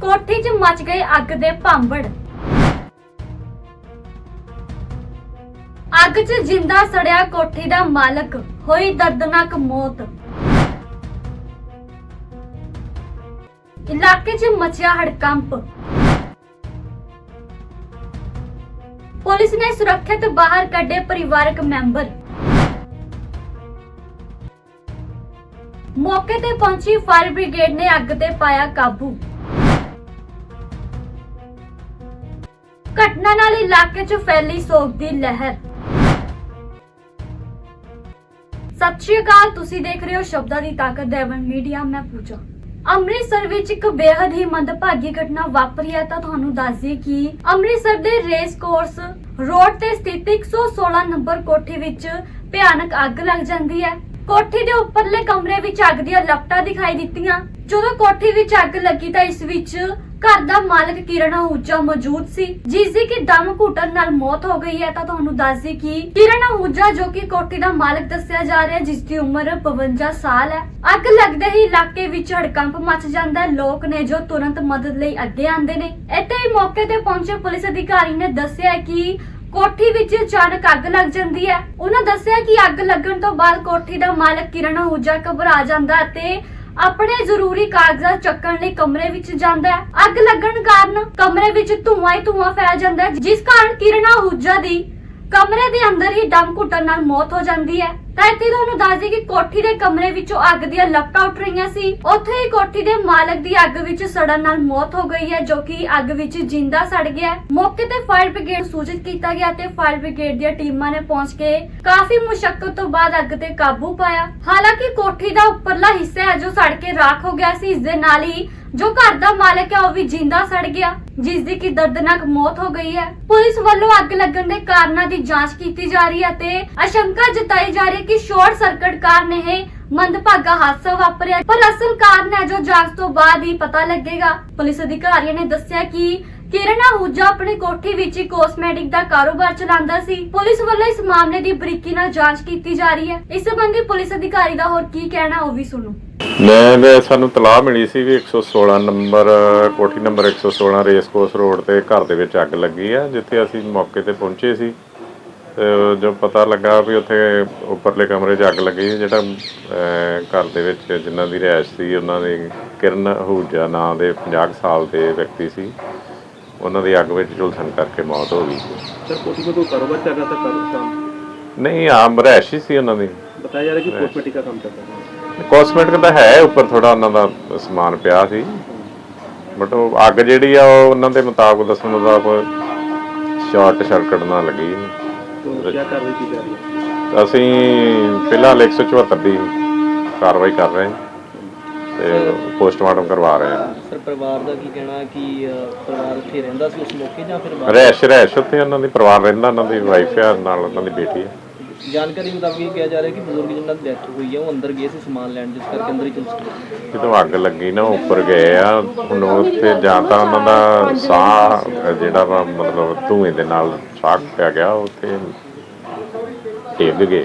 ਕੋਠੀ 'ਚ ਮਚ ਗਏ ਅੱਗ ਦੇ ਭਾਂਬੜ। ਅੱਗ 'ਚ ਜਿੰਦਾ ਸੜਿਆ ਕੋਠੀ ਦਾ ਮਾਲਕ, ਹੋਈ ਦਰਦਨਾਕ ਮੌਤ। ਇਲਾਕੇ 'ਚ ਮਚਿਆ ਹੜਕੰਪ। ਪੁਲਿਸ ਨੇ ਸੁਰੱਖਿਅਤ ਬਾਹਰ ਕੱਢੇ ਪਰਿਵਾਰਕ ਮੈਂਬਰ। ਮੌਕੇ ਤੇ ਪਹੁੰਚੀ ਫਾਇਰ ਬ੍ਰਿਗੇਡ ਨੇ ਅੱਗ ਤੇ ਪਾਇਆ ਕਾਬੂ। ਘਟਨਾ ਨਾਲ ਇਲਾਕੇ 'ਚ ਫੈਲੀ ਸੋਗ ਦੀ ਲਹਿਰ। ਸਤਿ ਸ਼੍ਰੀ ਅਕਾਲ, ਤੁਸੀਂ ਦੇਖ ਰਹੇ ਹੋ ਸ਼ਬਦਾਂ ਦੀ ਤਾਕਤ ਦੇਵਨ ਮੀਡੀਆ, ਮੈਂ ਪੂਜਾ। ਅੰਮ੍ਰਿਤਸਰ ਵਿੱਚ ਇੱਕ ਬੇहद ਹੀ ਮੰਦਭਾਗੀ ਘਟਨਾ ਵਾਪਰੀ ਹੈ, ਤਾਂ ਤੁਹਾਨੂੰ ਦੱਸ ਦਈਏ ਕਿ ਅੰਮ੍ਰਿਤਸਰ ਦੇ ਰੇਸ ਕੋਰਸ ਰੋਡ ਤੇ ਸਥਿਤ 116 ਨੰਬਰ ਕੋਠੀ ਵਿੱਚ ਭਿਆਨਕ ਅੱਗ ਲੱਗ ਜਾਂਦੀ ਹੈ। ਕੋਠੀ ਦੇ ਉੱਪਰਲੇ ਕਮਰੇ ਵਿੱਚ ਅੱਗ ਦੀਆਂ ਲਪਟਾਂ ਦਿਖਾਈ ਦਿੱਤੀਆਂ। ਜਦੋਂ ਕੋਠੀ ਵਿੱਚ ਅੱਗ ਲੱਗੀ ਤਾਂ ਇਸ ਵਿੱਚ ਘਰ ਦਾ ਮਾਲਕ ਕਿਰਨ ਅਹੂਜਾ ਮੌਜੂਦ ਸੀ। ਜਿਸ ਦੀ ਕਿ ਦਮ ਘੁੱਟਣ ਨਾਲ ਮੌਤ ਹੋ ਗਈ ਹੈ ਤਾਂ ਤੁਹਾਨੂੰ ਦੱਸ ਦਈਏ ਕਿ ਕਿਰਨ ਅਹੂਜਾ ਜੋ ਕਿ ਕੋਠੀ ਦਾ ਮਾਲਕ ਦੱਸਿਆ ਜਾ ਰਿਹਾ ਜਿਸ ਦੀ ਉਮਰ 52 ਸਾਲ ਹੈ। ਅੱਗ ਲੱਗਦੇ ਹੀ ਇਲਾਕੇ ਵਿੱਚ ਹੜਕੰਪ ਮਚ ਜਾਂਦਾ ਹੈ। ਲੋਕ ਨੇ ਜੋ ਤੁਰੰਤ ਮਦਦ ਲਈ ਅੱਗੇ ਆਉਂਦੇ ਨੇ। ਇੱਥੇ ਹੀ ਮੌਕੇ ਤੇ ਪਹੁੰਚੇ ਪੁਲਿਸ ਅਧਿਕਾਰੀ ਨੇ ਦੱਸਿਆ ਕਿ ਕੋਠੀ ਵਿੱਚ ਅਚਾਨਕ ਅੱਗ ਲੱਗ ਜਾਂਦੀ ਹੈ। ਉਹਨਾਂ ਦੱਸਿਆ ਕਿ ਅੱਗ ਲੱਗਣ ਤੋਂ ਬਾਅਦ ਕੋਠੀ ਦਾ ਮਾਲਕ ਕਿਰਨ ਅਹੂਜਾ ਘਬਰਾ ਜਾਂਦਾ ਹੈ ਤੇ ਆਪਣੇ ਜ਼ਰੂਰੀ ਕਾਗਜ਼ਾਤ ਚੱਕਣ ਲਈ ਕਮਰੇ ਵਿੱਚ ਜਾਂਦਾ ਹੈ। ਅੱਗ ਲੱਗਣ ਕਾਰਨ ਕਮਰੇ ਵਿੱਚ ਧੂੰਆਂ ਹੀ ਧੂੰਆਂ ਫੈਲ ਜਾਂਦਾ ਹੈ, ਜਿਸ ਕਾਰਨ ਕਿਰਨ ਅਹੂਜਾ ਦੀ ਕਮਰੇ ਦੇ ਅੰਦਰ ਹੀ ਦਮ ਘੁੱਟਣ ਨਾਲ ਮੌਤ ਹੋ ਜਾਂਦੀ ਹੈ। ਤਾਂ ਇੱਥੇ ਤੁਹਾਨੂੰ ਦੱਸ ਦਈਏ ਕਿ ਕੋਠੀ ਦੇ ਕਮਰੇ ਵਿੱਚੋਂ ਅੱਗ ਦੀਆਂ ਲਪਟਾਂ ਉੱਠ ਰਹੀਆਂ ਸੀ। ਉੱਥੇ ਹੀ ਕੋਠੀ ਦੇ ਮਾਲਕ ਦੀ ਅੱਗ ਵਿੱਚ ਸੜਨ ਨਾਲ ਮੌਤ ਹੋ ਗਈ ਹੈ, ਜੋ ਕਿ ਅੱਗ ਵਿੱਚ ਜਿੰਦਾ ਸੜ ਗਿਆ ਮੌਕੇ ਤੇ ਫਾਇਰ ਬ੍ਰਿਗੇਡ ਸੂਚਿਤ ਕੀਤਾ ਗਿਆ ਤੇ ਫਾਇਰ ਬ੍ਰਿਗੇਡ ਦੀਆਂ ਟੀਮਾਂ ਨੇ ਪਹੁੰਚ ਕੇ ਕਾਫੀ ਮੁਸ਼ਕਲ ਤੋਂ ਬਾਅਦ ਅੱਗ ਤੇ ਕਾਬੂ ਪਾਇਆ। ਹਾਲਾਂਕਿ ਕੋਠੀ ਦਾ ਉੱਪਰਲਾ ਹਿੱਸਾ ਹੈ, ਜੋ ਸੜ ਕੇ ਰਾਖ ਹੋ ਗਿਆ ਸੀ। ਇਸ ਦੇ ਨਾਲ ਹੀ ਜੋ ਘਰ ਦਾ ਮਾਲਕ ਹੈ, ਉਹ ਵੀ ਜਿੰਦਾ ਸੜ ਗਿਆ, ਜਿਸ ਦੀ ਕਿ ਦਰਦਨਾਕ ਮੌਤ ਹੋ ਗਈ ਹੈ। ਪੁਲਿਸ ਵੱਲੋਂ ਅੱਗ ਲੱਗਣ ਦੇ ਕਾਰਨਾਂ ਦੀ ਜਾਂਚ ਕੀਤੀ ਜਾ ਰਹੀ ਹੈ ਤੇ ਆਸ਼ੰਕਾ ਜਤਾਈ ਜਾ ਰਹੀ ਹੈ ਕਿ ਸ਼ਾਰਟ ਸਰਕਟ ਕਾਰਨ ਇਹ ਮੰਦਭਾਗਾ ਹਾਦਸਾ ਵਾਪਰਿਆ। ਪਰ ਅਸਲ ਕਾਰਨ ਹੈ ਜੋ ਜਾਂਚ ਤੋਂ ਬਾਅਦ ਹੀ ਪਤਾ ਲੱਗੇਗਾ। ਪੁਲਿਸ ਅਧਿਕਾਰੀਆਂ ਨੇ ਦੱਸਿਆ ਕਿ ਕਿਰਨ ਆਹੂਜਾ ਆਪਣੀ ਕੋਠੀ ਵਿੱਚ ਹੀ ਕੋਸਮੈਟਿਕ ਦਾ ਕਾਰੋਬਾਰ ਚਲਾਉਂਦਾ ਸੀ। ਪੁਲਿਸ ਵੱਲੋਂ ਇਸ ਮਾਮਲੇ ਦੀ ਬਰੀਕੀ ਨਾਲ ਜਾਂਚ ਕੀਤੀ ਜਾ ਰਹੀ ਹੈ। ਇਸ ਸੰਬੰਧੀ ਪੁਲਿਸ ਅਧਿਕਾਰੀ ਦਾ ਹੋਰ ਕੀ ਕਹਿਣਾ, ਉਹ ਵੀ ਸੁਣੋ। ਮੈਂ ਮੈਂ- ਸਾਨੂੰ ਤਲਾਹ ਮਿਲੀ ਸੀ ਵੀ 116 ਨੰਬਰ, ਕੋਠੀ ਨੰਬਰ 116 ਰੇਸ ਕੋਰਸ ਰੋਡ ਤੇ ਘਰ ਦੇ ਵਿੱਚ ਅੱਗ ਲੱਗੀ ਆ, ਜਿੱਥੇ ਅਸੀਂ ਮੌਕੇ ਤੇ ਪਹੁੰਚੇ ਸੀ। ਜੋ ਪਤਾ ਲੱਗਾ ਵੀ ਉੱਥੇ ਉੱਪਰਲੇ ਕਮਰੇ 'ਚ ਅੱਗ ਲੱਗੀ ਜਿਹੜਾ ਘਰ ਦੇ ਵਿੱਚ ਜਿਨ੍ਹਾਂ ਦੀ ਰਿਹਾਇਸ਼ ਸੀ ਉਹਨਾਂ ਦੇ ਕਿਰਨ ਹੂਜਾ ਨਾਂ ਦੇ 50 ਸਾਲ ਦੇ ਵਿਅਕਤੀ ਸੀ ਉਹਨਾਂ ਦੀ ਅੱਗ ਵਿੱਚ ਝੁਲਸਣ ਕਰਕੇ ਮੌਤ ਹੋ ਗਈ ਨਹੀਂ ਆਮ ਰਿਹਾਇਸ਼ ਸੀ ਉਹਨਾਂ ਦੀ। ਬਤਾਇਆ ਕੋਸਮੈਟਿਕ ਦਾ ਹੈ ਉੱਪਰ ਥੋੜਾ ਉਹਨਾਂ ਦਾ ਸਮਾਨ ਪਿਆ ਸੀ। ਬਟ ਉਹ ਅੱਗ ਜਿਹੜੀ ਆ ਉਹ ਉਹਨਾਂ ਦੇ ਮੁਤਾਬਕ ਦੱਸਣ ਮੁਤਾਬਕ ਸ਼ਾਰਟ ਸਰਕਟ ਨਾ ਲੱਗੀ। ਕੀ ਕਾਰਵਾਈ ਕੀਤੀ ਜਾ ਰਹੀ ਅਸੀਂ ਫਿਲਹਾਲ 174 ਦੀ ਕਾਰਵਾਈ ਕਰ ਰਹੇ ਹਾਂ ਤੇ ਪੋਸਟਮਾਰਟਮ ਕਰਵਾ ਰਹੇ ਹਾਂ। ਸਰ ਪਰਿਵਾਰ ਦਾ ਕੀ ਕਹਿਣਾ ਕਿ ਪਰਿਵਾਰ ਉੱਥੇ ਰਹਿੰਦਾ ਸੀ ਉਸ ਮੌਕੇ ਜਾਂ ਫਿਰ ਬਾਅਦ ਰਹਿਸ਼ ਰਹਿਸ਼ ਉੱਥੇ ਉਹਨਾਂ ਦੀ ਪਰਿਵਾਰ ਰਹਿੰਦਾ ਉਹਨਾਂ ਦੀ ਵਾਈਫ ਆ ਨਾਲ ਉਹਨਾਂ ਦੀ ਬੇਟੀ ਆ। ਜਾਣਕਾਰੀ ਮੁਤਾਬਕ ਇਹ ਕਿਹਾ ਜਾ ਰਿਹਾ ਕਿ ਬਜ਼ੁਰਗ ਜਿਨ੍ਹਾਂ ਦੀ ਡੈਥ ਹੋਈ ਹੈ, ਉਹ ਅੰਦਰ ਗਏ ਸੀ ਸਮਾਨ ਲੈਣ, ਜਿਸ ਕਰਕੇ ਅੰਦਰ ਹੀ ਚੁੱਸ ਜਦੋਂ ਅੱਗ ਲੱਗੀ ਨਾ ਉਹ ਉੱਪਰ ਗਏ ਆ। ਹੁਣ ਉੱਥੇ ਜਾਂ ਤਾਂ ਉਹਨਾਂ ਦਾ ਸਾਹ, ਜਿਹੜਾ ਵਾ, ਮਤਲਬ ਧੂਏ ਦੇ ਨਾਲ ਸਾਹ ਪਿਆ ਗਿਆ ਉੱਥੇ ਡਿੱਗ ਗਏ।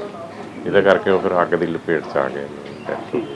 ਇਹਦਾ ਕਰਕੇ ਉਹ ਫਿਰ ਅੱਗ ਦੀ ਲਪੇਟ ਚ ਆ ਗਏ